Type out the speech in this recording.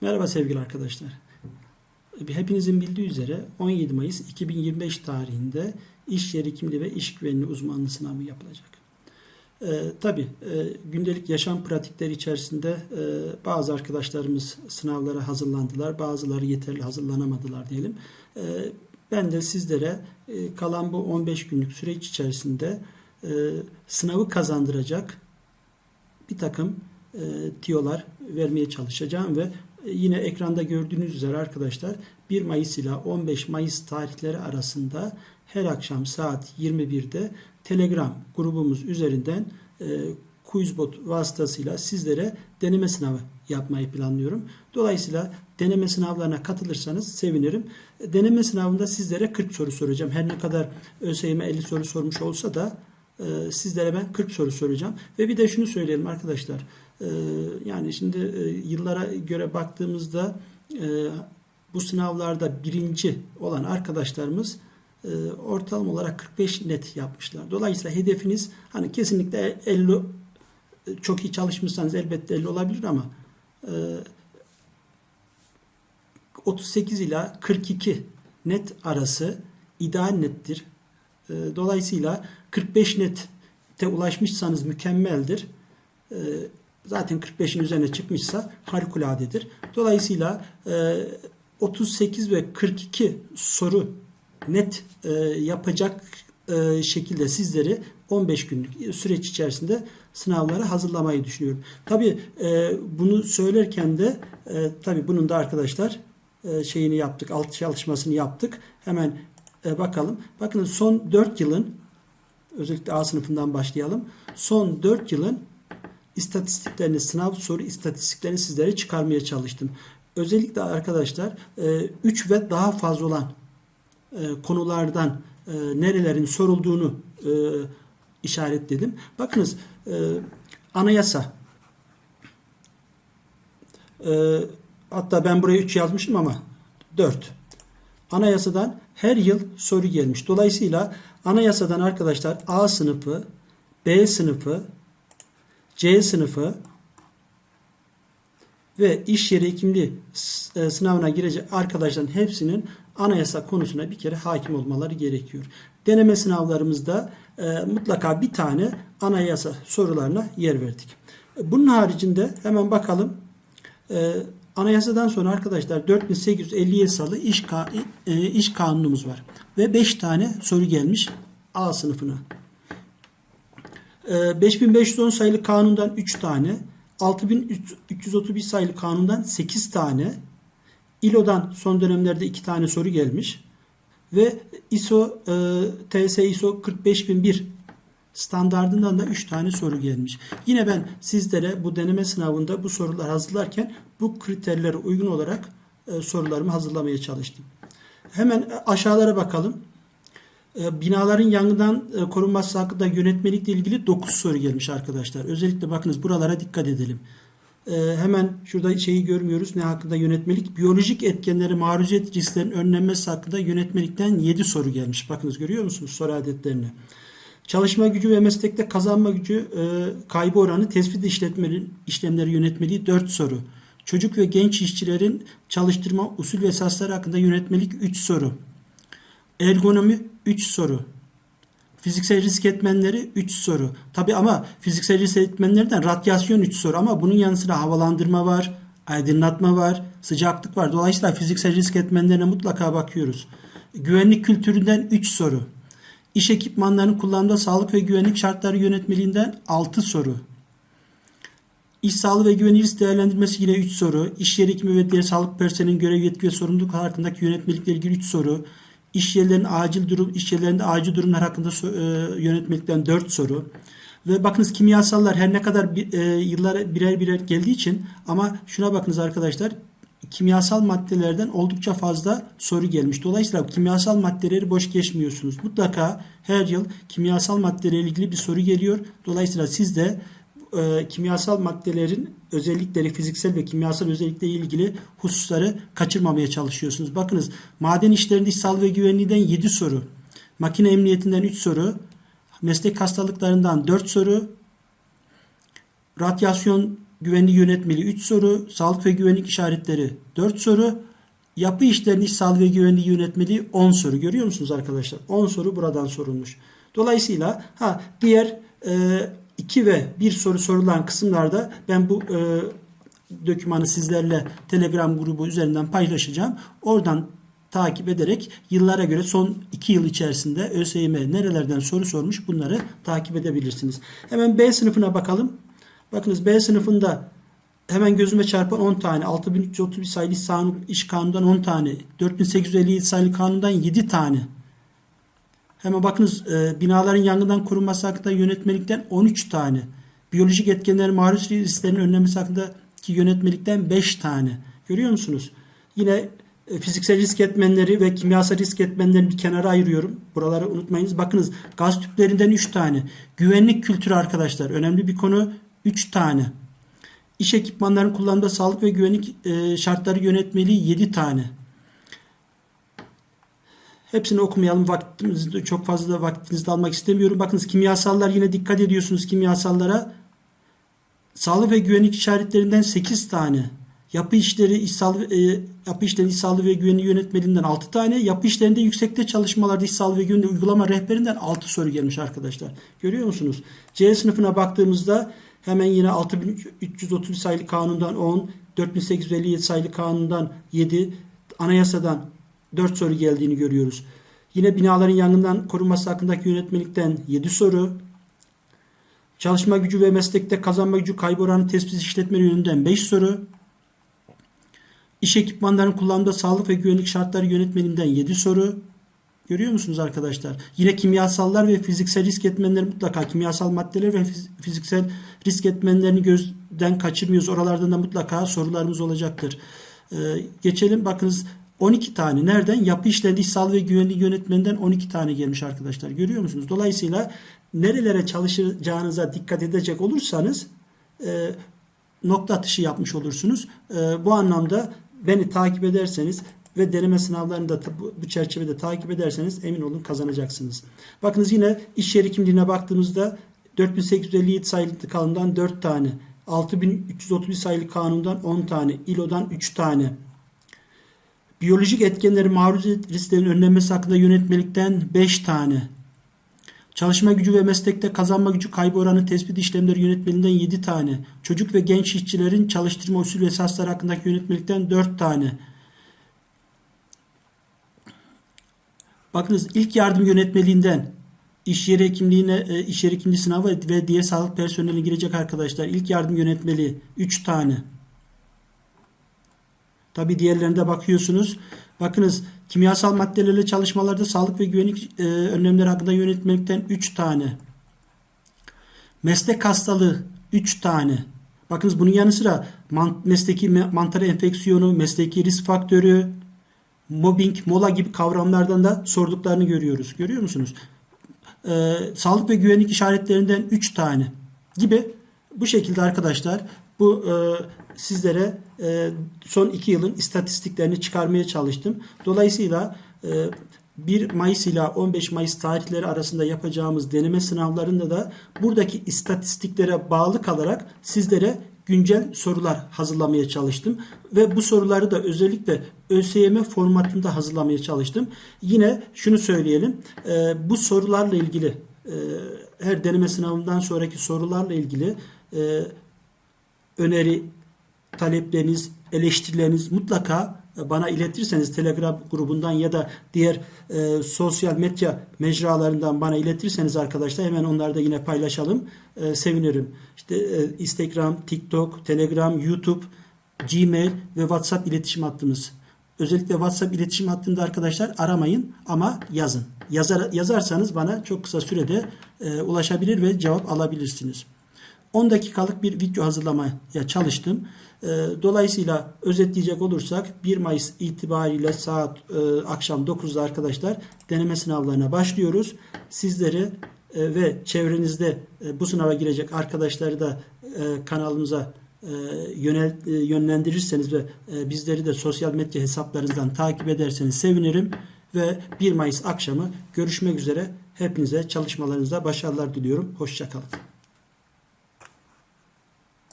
Merhaba sevgili arkadaşlar. Hepinizin bildiği üzere 17 Mayıs 2025 tarihinde iş yeri kimliği ve iş güvenliği uzmanlığı sınavı yapılacak. Ee, Tabi gündelik yaşam pratikleri içerisinde e, bazı arkadaşlarımız sınavlara hazırlandılar, bazıları yeterli hazırlanamadılar diyelim. Ee, ben de sizlere e, kalan bu 15 günlük süreç içerisinde e, sınavı kazandıracak bir takım e, tiyolar vermeye çalışacağım ve e, yine ekranda gördüğünüz üzere arkadaşlar 1 Mayıs ile 15 Mayıs tarihleri arasında her akşam saat 21'de Telegram grubumuz üzerinden e, Quizbot vasıtasıyla sizlere deneme sınavı yapmayı planlıyorum. Dolayısıyla deneme sınavlarına katılırsanız sevinirim. Deneme sınavında sizlere 40 soru soracağım. Her ne kadar ÖSYM 50 soru sormuş olsa da e, sizlere ben 40 soru soracağım. Ve bir de şunu söyleyelim arkadaşlar. E, yani şimdi e, yıllara göre baktığımızda e, bu sınavlarda birinci olan arkadaşlarımız e, ortalama olarak 45 net yapmışlar. Dolayısıyla hedefiniz hani kesinlikle 50 e, çok iyi çalışmışsanız elbette 50 olabilir ama e, 38 ila 42 net arası ideal nettir. Dolayısıyla 45 nette ulaşmışsanız mükemmeldir. E, zaten 45'in üzerine çıkmışsa harikuladedir. Dolayısıyla e, 38 ve 42 soru net e, yapacak e, şekilde sizleri 15 günlük süreç içerisinde sınavlara hazırlamayı düşünüyorum. Tabi e, bunu söylerken de e, tabi bunun da arkadaşlar e, şeyini yaptık, alt çalışmasını yaptık. Hemen e, bakalım. Bakın son 4 yılın özellikle A sınıfından başlayalım. Son 4 yılın istatistiklerini, sınav soru istatistiklerini sizlere çıkarmaya çalıştım. Özellikle arkadaşlar 3 e, ve daha fazla olan e, konulardan e, nerelerin sorulduğunu işaretledim. Bakınız anayasa hatta ben buraya 3 yazmışım ama 4. Anayasadan her yıl soru gelmiş. Dolayısıyla anayasadan arkadaşlar A sınıfı, B sınıfı, C sınıfı ve iş yeri hekimliği e, sınavına girecek arkadaşların hepsinin anayasa konusuna bir kere hakim olmaları gerekiyor. Deneme sınavlarımızda e, mutlaka bir tane anayasa sorularına yer verdik. Bunun haricinde hemen bakalım. E, anayasadan sonra arkadaşlar 4850 sayılı iş, e, iş kanunumuz var. Ve 5 tane soru gelmiş A sınıfına. 5510 sayılı kanundan 3 tane, 6331 sayılı kanundan 8 tane, İLO'dan son dönemlerde 2 tane soru gelmiş ve ISO e, TS ISO 45001 standardından da 3 tane soru gelmiş. Yine ben sizlere bu deneme sınavında bu sorular hazırlarken bu kriterlere uygun olarak e, sorularımı hazırlamaya çalıştım. Hemen aşağılara bakalım. E, binaların yangından e, korunması hakkında yönetmelikle ilgili 9 soru gelmiş arkadaşlar. Özellikle bakınız buralara dikkat edelim. E, hemen şurada şeyi görmüyoruz. Ne hakkında yönetmelik? Biyolojik etkenleri maruziyet risklerin önlenmesi hakkında yönetmelikten 7 soru gelmiş. Bakınız görüyor musunuz soru adetlerini? Çalışma gücü ve meslekte kazanma gücü kaybı oranı tespit işlemleri yönetmeliği 4 soru. Çocuk ve genç işçilerin çalıştırma usul ve esasları hakkında yönetmelik 3 soru. Ergonomi 3 soru. Fiziksel risk etmenleri 3 soru. Tabi ama fiziksel risk etmenlerden radyasyon 3 soru ama bunun yanı sıra havalandırma var, aydınlatma var, sıcaklık var. Dolayısıyla fiziksel risk etmenlerine mutlaka bakıyoruz. Güvenlik kültüründen 3 soru. İş ekipmanlarının kullanımda sağlık ve güvenlik şartları yönetmeliğinden 6 soru. İş sağlığı ve güvenlik risk değerlendirmesi yine 3 soru. İş yeri hekimi ve diğer sağlık personelinin görev yetki ve sorumluluk hakkındaki yönetmelikle ilgili 3 soru iş yerlerinin acil durum, iş yerlerinde acil durumlar hakkında e, yönetmelikten 4 soru. Ve bakınız kimyasallar her ne kadar bir, e, yıllara birer birer geldiği için ama şuna bakınız arkadaşlar kimyasal maddelerden oldukça fazla soru gelmiş. Dolayısıyla kimyasal maddeleri boş geçmiyorsunuz. Mutlaka her yıl kimyasal maddelerle ilgili bir soru geliyor. Dolayısıyla siz de e, kimyasal maddelerin özellikleri, fiziksel ve kimyasal özellikle ilgili hususları kaçırmamaya çalışıyorsunuz. Bakınız maden işlerinde iş sağlığı ve güvenliğinden 7 soru, makine emniyetinden 3 soru, meslek hastalıklarından 4 soru, radyasyon güvenliği yönetmeliği 3 soru, sağlık ve güvenlik işaretleri 4 soru, yapı işlerinin iş sağlığı ve güvenliği yönetmeliği 10 soru. Görüyor musunuz arkadaşlar? 10 soru buradan sorulmuş. Dolayısıyla ha diğer 2 ve 1 soru sorulan kısımlarda ben bu e, dokümanı sizlerle Telegram grubu üzerinden paylaşacağım. Oradan takip ederek yıllara göre son 2 yıl içerisinde ÖSYM nerelerden soru sormuş bunları takip edebilirsiniz. Hemen B sınıfına bakalım. Bakınız B sınıfında hemen gözüme çarpan 10 tane, 6331 sayılı iş, kanunundan 10 tane, 4857 sayılı kanundan 7 tane. Hemen bakınız e, binaların yangından korunması hakkında yönetmelikten 13 tane. Biyolojik etkenlerin maruz risklerinin önlenmesi hakkındaki yönetmelikten 5 tane. Görüyor musunuz? Yine e, fiziksel risk etmenleri ve kimyasal risk etmenlerini bir kenara ayırıyorum. Buraları unutmayınız. Bakınız gaz tüplerinden 3 tane. Güvenlik kültürü arkadaşlar. Önemli bir konu 3 tane. İş ekipmanlarının kullanımda sağlık ve güvenlik e, şartları yönetmeliği 7 tane. Hepsini okumayalım. Vaktimizi çok fazla da vaktinizi almak istemiyorum. Bakınız kimyasallar yine dikkat ediyorsunuz kimyasallara. Sağlık ve güvenlik işaretlerinden 8 tane. Yapı işleri, iş sağlığı, e, yapı işleri, iş sağlığı ve güvenliği yönetmeliğinden 6 tane. Yapı işlerinde yüksekte çalışmalarda iş sağlığı ve güvenliği uygulama rehberinden 6 soru gelmiş arkadaşlar. Görüyor musunuz? C sınıfına baktığımızda hemen yine 6330 sayılı kanundan 10, 4857 sayılı kanundan 7, anayasadan 4 soru geldiğini görüyoruz. Yine binaların yangından korunması hakkındaki yönetmelikten 7 soru. Çalışma gücü ve meslekte kazanma gücü kaybı oranı tespit işletme yönünden 5 soru. İş ekipmanlarının kullanımda sağlık ve güvenlik şartları yönetmeliğinden 7 soru. Görüyor musunuz arkadaşlar? Yine kimyasallar ve fiziksel risk etmenleri mutlaka kimyasal maddeler ve fiz- fiziksel risk etmenlerini gözden kaçırmıyoruz. Oralardan da mutlaka sorularımız olacaktır. Ee, geçelim bakınız 12 tane nereden? Yapı işlerinde iş sağlığı ve güvenliği yönetmeninden 12 tane gelmiş arkadaşlar. Görüyor musunuz? Dolayısıyla nerelere çalışacağınıza dikkat edecek olursanız e, nokta atışı yapmış olursunuz. E, bu anlamda beni takip ederseniz ve deneme sınavlarını da bu çerçevede takip ederseniz emin olun kazanacaksınız. Bakınız yine iş yeri kimliğine baktığımızda 4857 sayılı kanundan 4 tane, 6331 sayılı kanundan 10 tane, İLO'dan 3 tane, biyolojik etkenleri maruziyet risklerinin önlenmesi hakkında yönetmelikten 5 tane, Çalışma gücü ve meslekte kazanma gücü kaybı oranı tespit işlemleri yönetmeliğinden 7 tane. Çocuk ve genç işçilerin çalıştırma usulü ve esasları hakkındaki yönetmelikten 4 tane. Bakınız ilk yardım yönetmeliğinden iş yeri hekimliğine, e, iş yeri hekimliği sınavı ve diğer sağlık personeline girecek arkadaşlar. İlk yardım yönetmeliği 3 tane. Tabi diğerlerine bakıyorsunuz. Bakınız kimyasal maddelerle çalışmalarda sağlık ve güvenlik e, önlemleri hakkında yönetmelikten 3 tane. Meslek hastalığı 3 tane. Bakınız bunun yanı sıra man, mesleki me- mantar enfeksiyonu, mesleki risk faktörü, mobbing, mola gibi kavramlardan da sorduklarını görüyoruz. Görüyor musunuz? Ee, sağlık ve güvenlik işaretlerinden 3 tane gibi bu şekilde arkadaşlar bu e, sizlere e, son 2 yılın istatistiklerini çıkarmaya çalıştım. Dolayısıyla e, 1 Mayıs ile 15 Mayıs tarihleri arasında yapacağımız deneme sınavlarında da buradaki istatistiklere bağlı kalarak sizlere güncel sorular hazırlamaya çalıştım. Ve bu soruları da özellikle ÖSYM formatında hazırlamaya çalıştım. Yine şunu söyleyelim. e, bu sorularla ilgili e, her deneme sınavından sonraki sorularla ilgili e, öneri, talepleriniz, eleştirileriniz mutlaka bana iletirseniz Telegram grubundan ya da diğer e, sosyal medya mecralarından bana iletirseniz arkadaşlar hemen onları da yine paylaşalım. E, sevinirim. İşte e, Instagram, TikTok, Telegram, YouTube, Gmail ve WhatsApp iletişim hattımız. Özellikle WhatsApp iletişim hattında arkadaşlar aramayın ama yazın. Yazar, yazarsanız bana çok kısa sürede e, ulaşabilir ve cevap alabilirsiniz. 10 dakikalık bir video hazırlamaya çalıştım. E, Dolayısıyla özetleyecek olursak 1 Mayıs itibariyle saat e, akşam 9'da arkadaşlar deneme sınavlarına başlıyoruz. Sizleri e, ve çevrenizde e, bu sınava girecek arkadaşları da kanalımıza yönel, yönlendirirseniz ve bizleri de sosyal medya hesaplarınızdan takip ederseniz sevinirim. Ve 1 Mayıs akşamı görüşmek üzere. Hepinize çalışmalarınızda başarılar diliyorum. Hoşçakalın.